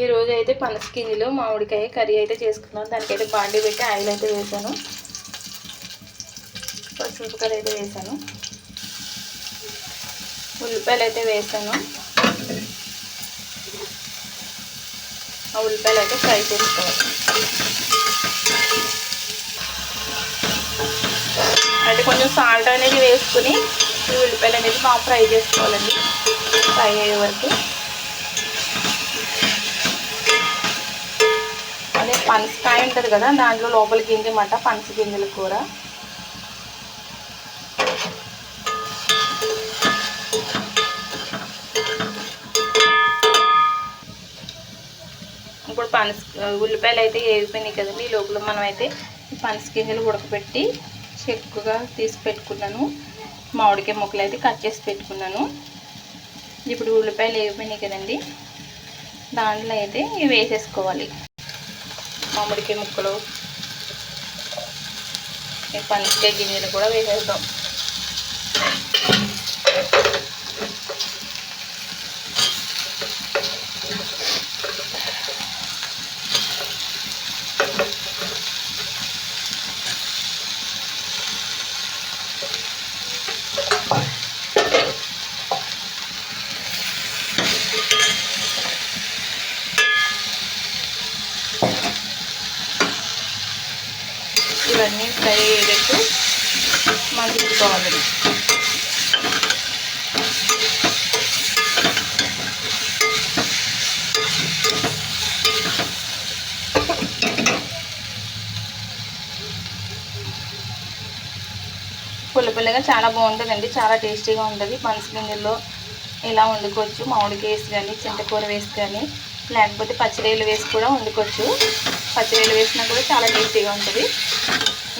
ఈరోజు అయితే పనస గింజలు మామిడికాయ కర్రీ అయితే చేసుకున్నాను దానికైతే బాండి పెట్టి ఆయిల్ అయితే వేసాను. పచ్చిమిరపకాయలు అయితే వేసాను. ఉల్లిపాయలు అయితే వేసాను. ఆ ఉల్లిపాయలు అయితే ఫ్రై చేసుకోవాలి. అంటే కొంచెం సాల్ట్ అనేది వేసుకుని ఈ ఉల్లిపాయలు అనేది బాగా ఫ్రై చేసుకోవాలండి. ఫ్రై అయ్యే వరకు. పనసకాయ ఉంటుంది కదా దాంట్లో లోపల గింజ మాట పనస గింజల కూర. ఇప్పుడు పనస ఉల్లిపాయలు అయితే వేగిపోయినాయి కదండి ఈ లోపల మనం అయితే పనస గింజలు ఉడకబెట్టి చెక్కుగా తీసి పెట్టుకున్నాను. మామిడికాయ ముక్కలు అయితే కట్ చేసి పెట్టుకున్నాను. ఇప్పుడు ఉల్లిపాయలు వేగిపోయినాయి కదండి దాంట్లో అయితే ఇవి వేసేసుకోవాలి. మామిడికాయ ముక్కలు పంచకాయ గింజలు కూడా వేసేద్దాం. ఇవన్నీ ఫ్రై అయ్యేటట్టు మగ్గించుకోవాలి పుల్ల పుల్లగా చాలా బాగుంటుందండి చాలా టేస్టీగా ఉంటుంది. పనస గింజల్లో ఇలా వండుకోవచ్చు మామిడికాయ వేసి కానీ చింతకూర వేసి కానీ లేకపోతే పచ్చిరేలు వేసి కూడా వండుకోవచ్చు. పచ్చిరేలు వేసినా కూడా చాలా టేస్టీగా ఉంటుంది.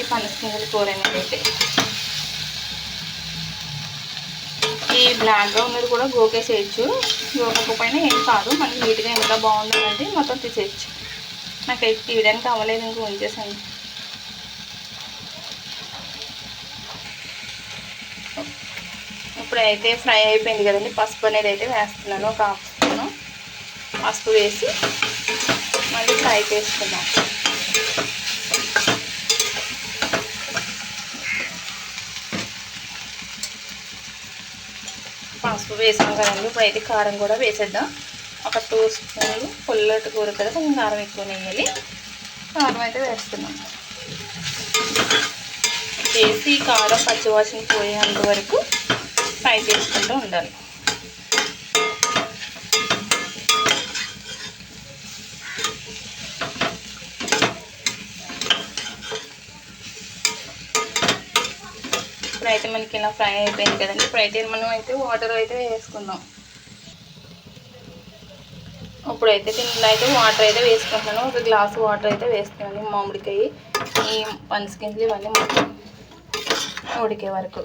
ఈ పనస కూర అనేది అయితే ఈ బ్లాక్గా ఉన్నది కూడా గోకేసేయచ్చు పైన ఏం కాదు మనకి నీట్గా ఎంత బాగుంటుందంటే మొత్తం తీసేయచ్చు. నాకైతే తీయడానికి అవ్వలేదు ఇంక ఉంచేసాను. ఇప్పుడైతే ఫ్రై అయిపోయింది కదండి పసుపు అనేది అయితే వేస్తున్నాను ఒక హాఫ్ స్పూను. పసుపు వేసి మళ్ళీ ఫ్రై చేసుకుందాం. పసుపు వేసాం కదండి ఇప్పుడైతే కారం కూడా వేసేద్దాం. ఒక టూ స్పూన్లు పుల్లటి కూర కదా కొంచెం కారం ఎక్కువ వేయాలి కారం అయితే వేస్తున్నాం. వేసి కారం పచ్చివాసన పోయేంత వరకు ఫ్రై చేసుకుంటూ ఉండాలి. అయితే మనకి ఇలా ఫ్రై అయిపోయింది కదండి. ఇప్పుడైతే మనం అయితే వాటర్ అయితే వేసుకుందాం. ఇప్పుడైతే దీంట్లో అయితే వాటర్ అయితే వేసుకుంటున్నాను. ఒక గ్లాస్ వాటర్ అయితే వేస్తున్నాను మామిడికాయ. ఈ పనసగింజలు ఇవన్నీ మొత్తం ఉడికే వరకు.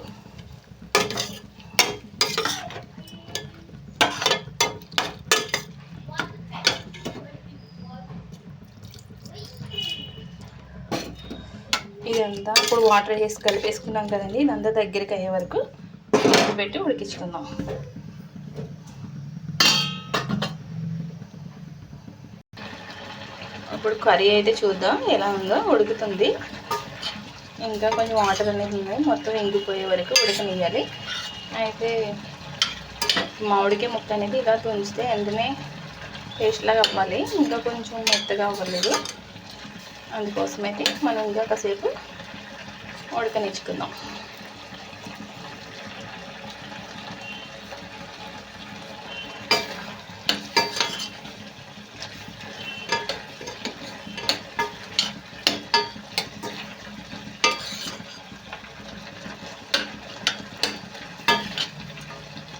ఇదంతా ఇప్పుడు వాటర్ వేసి కలిపేసుకున్నాం కదండి. ఇదంతా దగ్గరికి అయ్యే వరకు పెట్టి ఉడికించుకుందాం. ఇప్పుడు కర్రీ అయితే చూద్దాం ఎలా ఉందో. ఉడుకుతుంది. ఇంకా కొంచెం వాటర్ అనేది ఉన్నాయి మొత్తం ఇంగిపోయే వరకు ఉడకనియాలి అయితే మామిడికాయ ముక్క అనేది ఇలా తుంచితే వెంటనే టేస్ట్లాగా అవ్వాలి. ఇంకా కొంచెం మెత్తగా అవ్వలేదు. అందుకోసమైతే మనం ఇంకా కాసేపు ఉడకనిచ్చుకుందాం.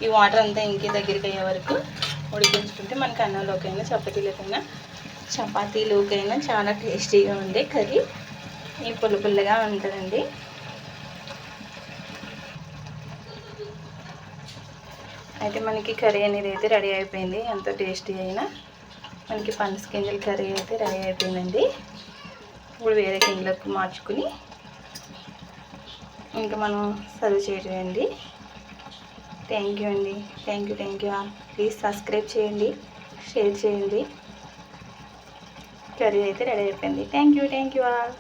ఈ వాటర్ అంతా ఇంకే దగ్గరికి అయ్యే వరకు ఉడికించుకుంటే మనకి అన్నంలోకైనా చపాతీలకైనా చపాతీలోకైనా చాలా టేస్టీగా ఉంది కర్రీ. ఈ పుల్ల పుల్లగా ఉంటుందండి. అయితే మనకి కర్రీ అనేది అయితే రెడీ అయిపోయింది. ఎంతో టేస్టీ అయినా మనకి పనస గింజల కర్రీ అయితే రెడీ అయిపోయిందండి. ఇప్పుడు వేరే గింజలకు మార్చుకుని ఇంకా మనం సర్వ్ చేయడం అండి థ్యాంక్ యూ అండి. Thank you thank you. Please subscribe చేయండి షేర్ చేయండి. కర్రీ అయితే రెడీ అయిపోయింది. Thank you thank you all